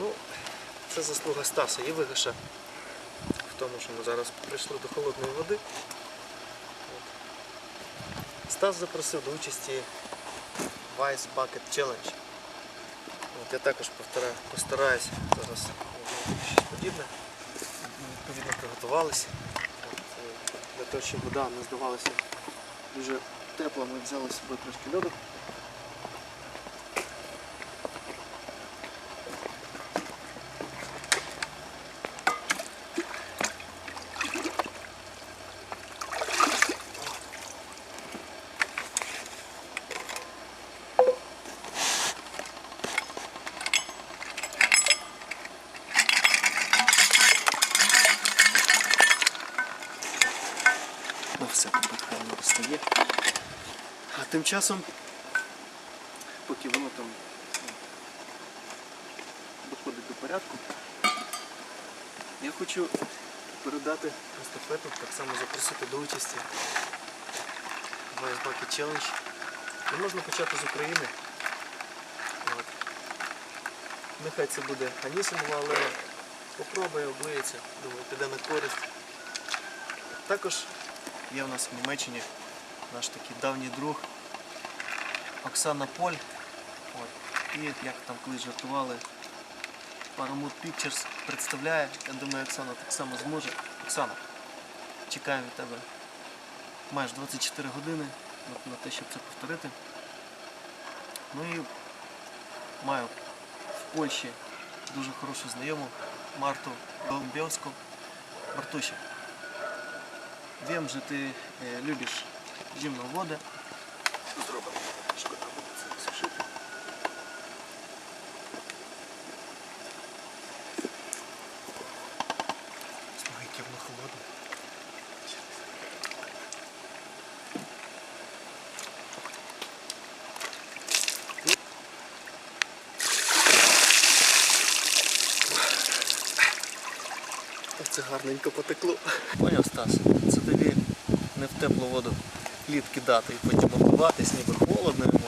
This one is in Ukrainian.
Ну, це заслуга Стаса і Вигаша в тому, що ми зараз прийшли до холодної води. От. Стас запросив до участі в Ice Bucket Challenge. От я також повтора- постараюсь зараз щось подібне. Відповідно приготувалися. Е, для того, щоб вода не здавалася дуже тепла, ми взяли з собою трошки льоду. Все, тепер гарно стає. А тим часом, поки воно там ну, доходить до порядку, я хочу передати естафету, так само запросити до участі в Bucket Challenge. І можна почати з України. От. Нехай це буде Анісимова, але попробує, облиється, думаю, піде на користь. Також є в нас в Німеччині наш такий давній друг Оксана Поль. От. І як там колись жартували, Paramount Pictures представляє. Я думаю, Оксана так само зможе. Оксана, чекаємо від тебе майже 24 години на, те, щоб це повторити. Ну і маю в Польщі дуже хорошу знайому Марту Голубівську. Мартуся, Ty e, lubisz zimną wodę. Zróbmy. Це гарненько потекло. Поняв, Стас, це тобі не в теплу воду лід кидати і потім обиватись, ніби холодно йому.